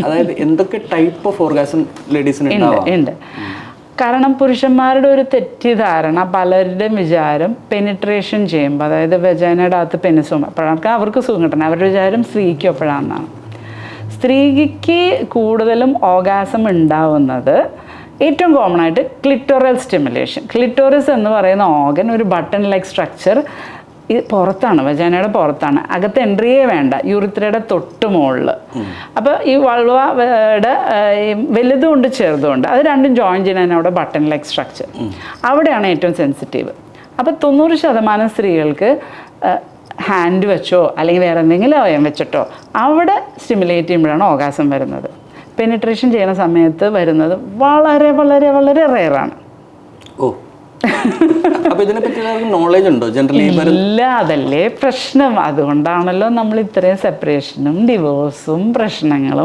അതായത് എന്തൊക്കെ type of orgasm ലേഡീസിന് ഉണ്ട് കാരണം പുരുഷന്മാരുടെ ഒരു തെറ്റിദ്ധാരണ പലരുടെയും വിചാരം പെനിട്രേഷൻ ചെയ്യുമ്പോൾ അതായത് വെജാനയുടെ അകത്ത് പെനിസും അപ്പോഴാണ് അവർക്ക് സുഖം കിട്ടണം. അവരുടെ വിചാരം സ്ത്രീക്ക് അപ്പോഴാണെന്നാണ് സ്ത്രീക്ക് കൂടുതലും ഓഗാസം ഉണ്ടാവുന്നത് ഏറ്റവും കോമൺ ആയിട്ട് ക്ലിറ്റോറൽ സ്റ്റിമുലേഷൻ ക്ലിറ്റോറിസ് എന്ന് പറയുന്ന ഓർഗൻ ഒരു ബട്ടൺ ലൈക്ക് സ്ട്രക്ചർ ഇത് പുറത്താണ് വജാനയുടെ പുറത്താണ്. അകത്ത് എൻട്രിയേ വേണ്ട യൂറിത്രയുടെ തൊട്ട് മുകളിൽ അപ്പോൾ ഈ വൾവയുടെ വലുതുകൊണ്ട് ചെറുതുകൊണ്ട് അത് രണ്ടും ജോയിൻ ചെയ്യാൻ അവിടെ ബട്ടൺ ലൈക്ക് സ്ട്രക്ചർ അവിടെയാണ് ഏറ്റവും സെൻസിറ്റീവ് അപ്പോൾ തൊണ്ണൂറ് ശതമാനം സ്ത്രീകൾക്ക് ഹാൻഡ് വെച്ചോ അല്ലെങ്കിൽ വേറെ എന്തെങ്കിലും അവയം വെച്ചിട്ടോ അവിടെ സ്റ്റിമുലേറ്റ് ചെയ്യുമ്പോഴാണ് ഓകാസം വരുന്നത്. പെനിട്രേഷൻ ചെയ്യുന്ന സമയത്ത് വരുന്നത് വളരെ വളരെ വളരെ റെയറാണ് ഓ. അപ്പൊ ഇതിനെപ്പറ്റി നോളേജ് ഉണ്ടോ? ജനറലി ഇല്ല അതല്ലേ പ്രശ്നം. അതുകൊണ്ടാണല്ലോ നമ്മൾ ഇത്രയും സെപ്പറേഷനും ഡിവോഴ്സും പ്രശ്നങ്ങളും